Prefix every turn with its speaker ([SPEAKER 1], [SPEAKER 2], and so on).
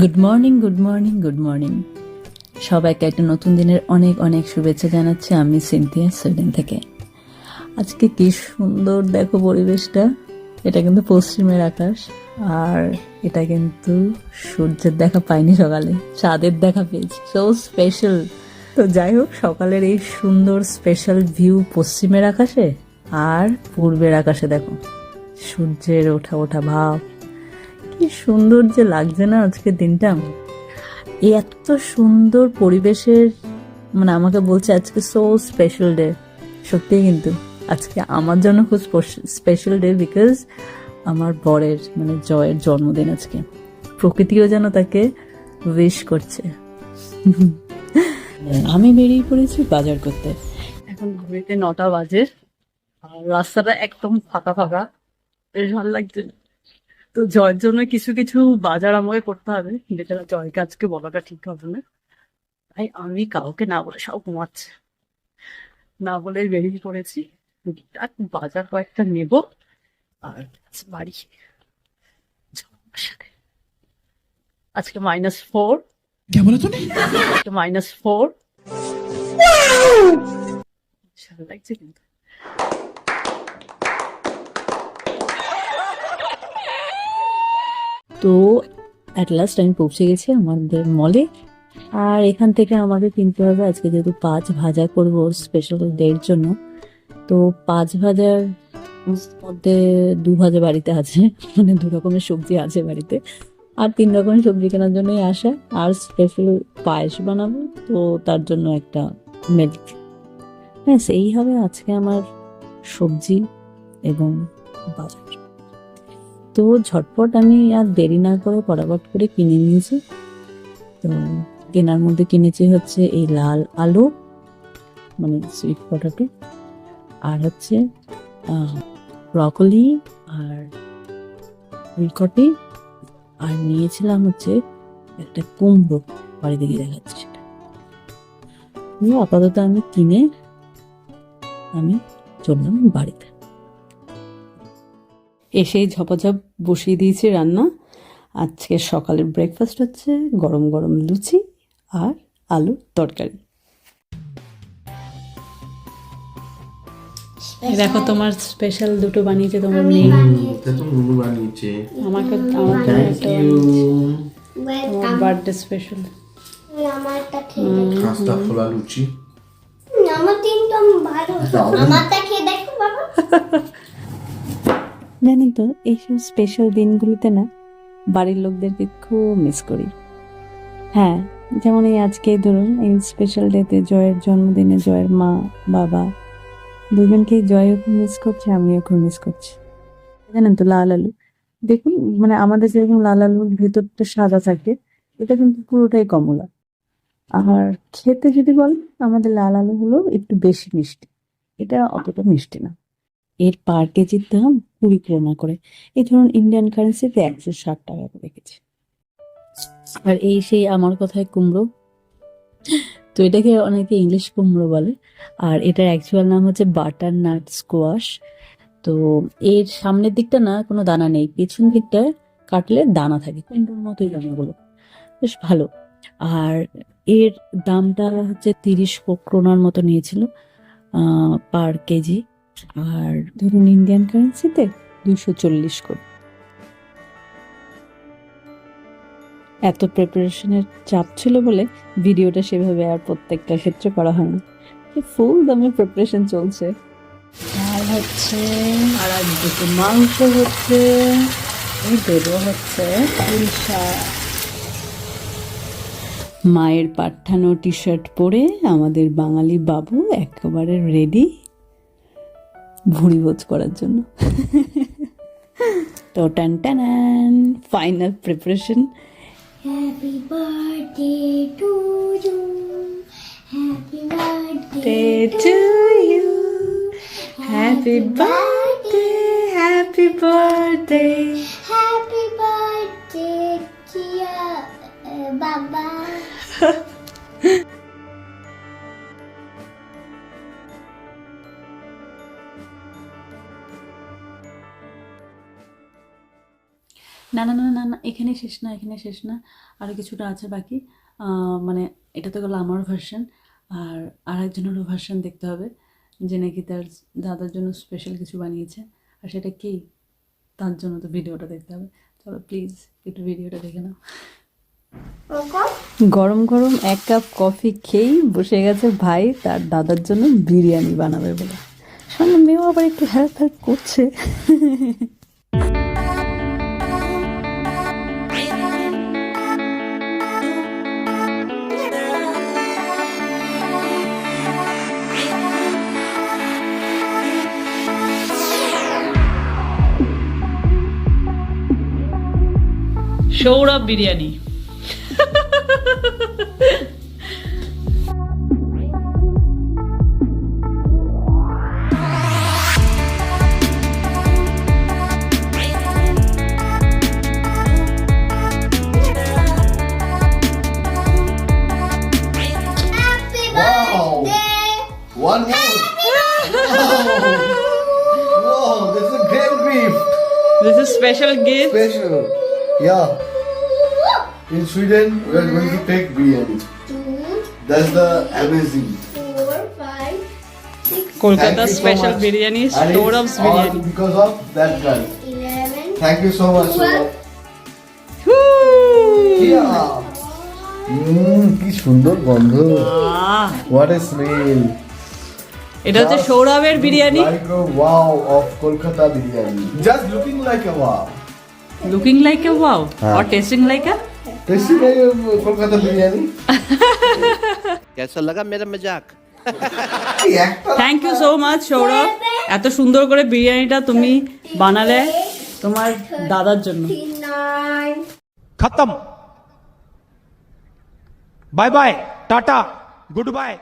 [SPEAKER 1] Good morning good morning good morning সবাইকে একটা নতুন দিনের অনেক অনেক শুভেচ্ছা জানাচ্ছি আমি সিনথিয়া সুইডেন থেকে। আজকে কি সুন্দর দেখো পরিবেশটা। এটা কিন্তু পশ্চিমের আকাশ, আর এটা কিন্তু সূর্যের দেখা পাইনি সকালে, চাঁদের দেখা পেয়েছি। সো স্পেশাল তো যাই হোক, সকালের এই সুন্দর স্পেশাল ভিউ পশ্চিমের আকাশে আর পূর্বের আকাশে দেখো। সূর্যের ওঠা ওঠা ভাব। কি সুন্দর যে লাগছে না আজকে দিনটা। এত সুন্দর পরিবেশের মানে আমাকে বলছে আজকে সো স্পেশাল ডে সত্যি কিন্তু, আজকে আমার জন্য খুব স্পেশাল ডে বিকজ আমার বরের মানে জয়ের জন্মদিন আজকে। প্রকৃতিও যেন তাকে উইশ করছে। আমি বেরিয়ে পড়েছি বাজার করতে। এখন ঘুরিতে নটা বাজে, আর রাস্তাটা একদম ফাঁকা ফাঁকা। বেশ ভালো লাগছে। তো জয়ের জন্য কিছু কিছু বাজার আমাকে করতে হবে। যেটা জয় কাজকে বলাটা ঠিক হবে না। তাই আমি কাউকে না বলে সব ঘুমাচ্ছে। না বলে বেরিয়ে পড়েছি। বাজার কয়েকটা নেব আর বাড়ি। আজকে মাইনাস ফোর মাইনাস ফোর লাগছে কিন্তু। তো অ্যাট লাস্ট আমি পৌঁছে গেছি আমাদের মলে আর এখান থেকে আমাকে কিনতে হবে আজকে যেহেতু পাঁচ ভাজা করব স্পেশাল ডের জন্য। তো পাঁচ ভাজার মধ্যে দু ভাজা বাড়িতে আছে মানে দু রকমের সবজি আছে বাড়িতে। আর তিন রকমের সবজি কেনার জন্যই আসা। আর স্পেশাল পায়েস বানাবো, তো তার জন্য একটা মিল্ক হ্যাঁ সেই হবে আজকে আমার সবজি এবং বাজার। তো ঝটপট আমি আর দেরি না করে ফটাফট করে কিনে নিয়েছি। তো কেনার মধ্যে কিনেছি হচ্ছে এই লাল আলু মানে সুইট পটাটো আর হচ্ছে ব্রকলি আর ফুলকপি, আর নিয়েছিলাম হচ্ছে একটা কুমড়ো। বাড়িতে গিয়ে দেখাচ্ছি সেটা। আপাতত আমি কিনে আমি চললাম বাড়িতে। এসেই ঝপাঝপ বসিয়ে দিয়েছি রান্না। আজকে সকালের ব্রেকফাস্ট হচ্ছে গরম গরম লুচি আর আলুর তরকারি। দেখো তোমার স্পেশাল দুটো বানিয়েছে তোমার মেয়ে।
[SPEAKER 2] বানিয়েছে।
[SPEAKER 1] আমাকে আমার জন্য একটা তোমার বার্থডে স্পেশাল
[SPEAKER 2] খাস্তা ফোলা লুচি।
[SPEAKER 3] আমার তিনটা ভালো। আমারটা খেয়ে দেখো বাবা।
[SPEAKER 1] জানি তো, এইসব স্পেশাল দিনগুলিতে না বাড়ির লোকদেরকে খুব মিস করি। হ্যাঁ যেমন এই আজকে ধরুন, এই স্পেশাল ডেতে জয়ের জন্মদিনে জয়ের মা, বাবা দুজনকেই জয়ও খুব মিস করছে, আমিও খুব মিস করছি। জানেন তো, লাল আলু। দেখুন মানে আমাদের যেরকম লাল আলুর ভেতরটা সাদা থাকে, এটা কিন্তু পুরোটাই কমলা। আর খেতে যদি বলেন, আমাদের লাল আলু হলো একটু বেশি মিষ্টি। এটা অতটা মিষ্টি না। এর পার কেজির দাম কুড়ি করোনা করে। এই ধরুন ইন্ডিয়ান কারেন্সিতে একশো ষাট টাকা করে রেখেছে আর এই সেই আমার কথায় কুমড়ো। তো এটাকে অনেকে ইংলিশ কুমড়ো বলে। আর এটার অ্যাকচুয়াল নাম হচ্ছে বাটার নাট স্কোয়াশ তো এর সামনের দিকটা না, কোনো দানা নেই। পেছন দিকটায় কাটলে দানা থাকে। কুমড়োর মতোই দানাগুলো। বেশ ভালো। আর এর দামটা হচ্ছে তিরিশ ক্রোনার মতো নিয়েছিল পার কেজি আর ধরুন ইন্ডিয়ান কারেন্সিতে দুশো চল্লিশ করে। এত প্রিপারেশনের চাপ ছিল বলে ভিডিওটা সেভাবে আর প্রত্যেকটা ক্ষেত্রে করা হয়নি ফুল দামে প্রিপারেশন চলছে। ডাল হচ্ছে আর আজ দুটো মাংস হচ্ছে, এই দেবো হচ্ছে মায়ের পাঠানো টি শার্ট পরে আমাদের বাঙালি বাবু একেবারে রেডি ভুড়ি ভোজ করার জন্য। তো টান টান final
[SPEAKER 3] preparation happy birthday to you happy
[SPEAKER 1] birthday to you happy birthday happy birthday
[SPEAKER 3] happy birthday কিয়া বাবা
[SPEAKER 1] না না না না না এখানে শেষ না এখানে শেষ না। আরও কিছুটা আছে বাকি। মানে এটা তো গেলো আমার ভার্সন আর আর একজনেরও ভার্সন দেখতে হবে যে নাকি তার দাদার জন্য স্পেশাল কিছু বানিয়েছে। আর সেটা কি? তার জন্য তো ভিডিওটা দেখতে হবে। চলো প্লিজ একটু ভিডিওটা দেখে নাও। গরম গরম এক কাপ কফি খেয়েই বসে গেছে ভাই তার দাদার জন্য বিরিয়ানি বানাবে বলে। সঙ্গে মেয়েও আবার একটু হেল্প হেল্প করছে। Sourav biryani
[SPEAKER 3] happy
[SPEAKER 2] Wow.
[SPEAKER 3] Birthday
[SPEAKER 2] One more. Wow. wow, this is a great gift.
[SPEAKER 1] This is special gift.
[SPEAKER 2] Special. Yeah. In Sweden, we are going to take biryani. That's the amazing. Thank you so And
[SPEAKER 1] Sourav's
[SPEAKER 2] it's all
[SPEAKER 1] biryani
[SPEAKER 2] because of that guy. Thank you so much. Yeah. Mm, কি সুন্দর গন্ধ what a smell
[SPEAKER 1] এটা হচ্ছে সৌরভের
[SPEAKER 2] biryani wow of Kolkata biryani just looking
[SPEAKER 1] like a wow looking
[SPEAKER 2] like
[SPEAKER 1] a wow R tasting
[SPEAKER 2] like a tasting like
[SPEAKER 4] Kolkata biryani কেমন লাগা
[SPEAKER 2] মেরা মজাক
[SPEAKER 1] thank you so much Sourav এত সুন্দর করে বিরিয়ানিটা তুমি বানালে তোমার দাদার জন্য।
[SPEAKER 5] খতম bye bye tata good bye